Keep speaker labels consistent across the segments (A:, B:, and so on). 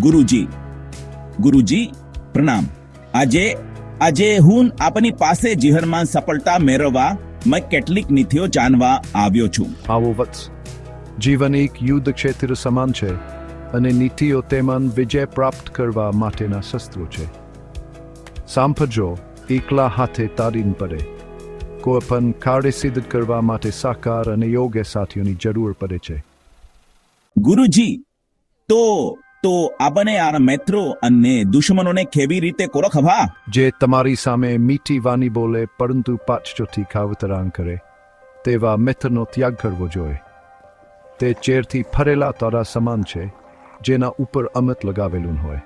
A: ગુરુજી. ગુરુજી પ્રણામ. આજે આજે હું આપની પાસે જીવનમાં સફળતા મેળવવા મેં કેટલીક નીતિઓ જાણવા આવ્યો છું.
B: આવો વત્સ જીવન એક યુદ્ધ ક્ષેત્ર સમાન છે અને નીતિઓ તેમાં વિજય પ્રાપ્ત કરવા માટેના શસ્ત્રો છે. સાંભળજો એકલા હાથે તારીન પડે. કોઈ પણ કાર્ય સિદ્ધ કરવા માટે સાકાર અને યોગ્ય સાથીઓની જરૂર પડે છે.
A: ગુરુજી તો તો આપણે આ મિત્રો અને દુશ્મનોને કેવી રીતે કોરખવા
B: જે તમારી સામે મીઠી વાણી બોલે પરંતુ પાછોથી ખાવતરાન કરે તેવા મિત્રનો ત્યાગ કરવો જોઈએ. તે ચેરથી ફરેલા તારા સમાન છે જેના ઉપર અમત લગાવેલું હોય.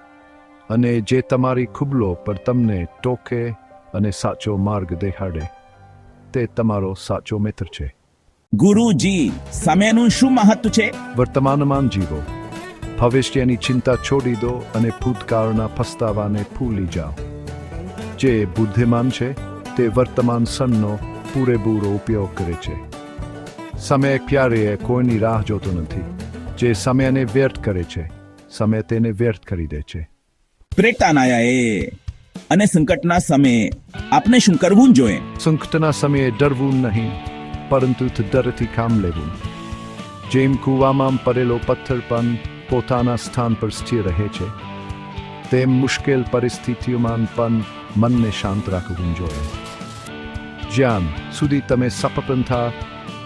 B: અને જે તમારી ખુબલો પર તમને ટોકે અને સાચો માર્ગ દેખાડે તે તમારો સાચો મિત્ર છે.
A: ગુરુજી સમયનું શું મહત્વ છે?
B: વર્તમાનમાં જીવો ભવિષ્યની ચિંતા છોડી દો અને ભૂતકાળના પસ્તાવાને ભૂલી જાઓ. જે બુદ્ધિમાન છે તે વર્તમાન સનનો પૂરેપૂરો ઉપયોગ કરે છે. સમય ક્યારેય કોઈની રાહ જોતો નથી. જે સમયને વ્યર્થ કરે છે સમય તેને વ્યર્થ કરી દે છે.
A: પ્રેતાનાયાએ એ અને સંકટના સમયે આપણે શું કરવું જોઈએ?
B: સંકટના સમયે ડરવું નહીં પરંતુ ડરથી કામ લેવું. જેમ કૂવામાં પડેલો પથ્થર પણ પોતાના સ્થાન પર સ્થિર રહે છે. તે મુશ્કેલ પરિસ્થિતિઓમાં પણ મનને શાંત રાખવું જોઈએ. જ્યાં સુધી તમે સફળતા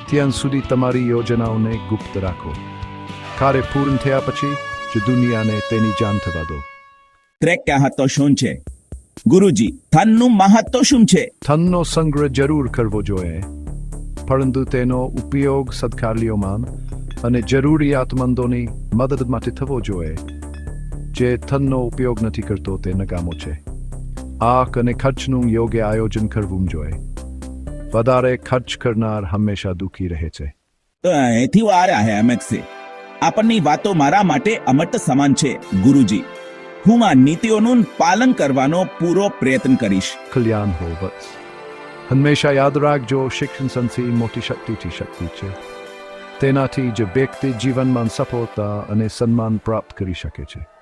B: ત્યાં સુધી તમારી યોજનાઓને ગુપ્ત રાખો. કાર્ય પૂર્ણ થયા પછી જ દુનિયાને તેની જાણ થવા દો.
A: ટ્રેક ક્યાં હતો શું છે? ગુરુજી ધનનું મહત્વ શું છે?
B: ધનનો સંગ્રહ જરૂર કરવો જોઈએ. પરંતુ તેનો ઉપયોગ સદકાર્યોમાં અને જરૂરિયાતમંદોની મદદ માટે થવો જોઈએ. જે ધનનો ઉપયોગ નથી કરતો તે નકામો છે. આંખ અને ખર્ચનું યોગ્ય આયોજન કરવું જોઈએ. વધારે ખર્ચ કરનાર હંમેશા દુઃખી રહે છે.
A: તો અહીંથી વાર હે એમએક્સે આપણની વાતો મારા માટે અમર્ત સમાન છે ગુરુજી. હું આ નીતિઓનું પાલન કરવાનો પૂરો પ્રયત્ન કરીશ.
B: કલ્યાણ હો બસ. હંમેશા યાદ રાખજો શિક્ષણ સંથી મોટી શક્તિથી શક્તિ છે. તેનાથી જ વ્યક્તિ જીવનમાં સફળતા અને સન્માન પ્રાપ્ત કરી શકે છે.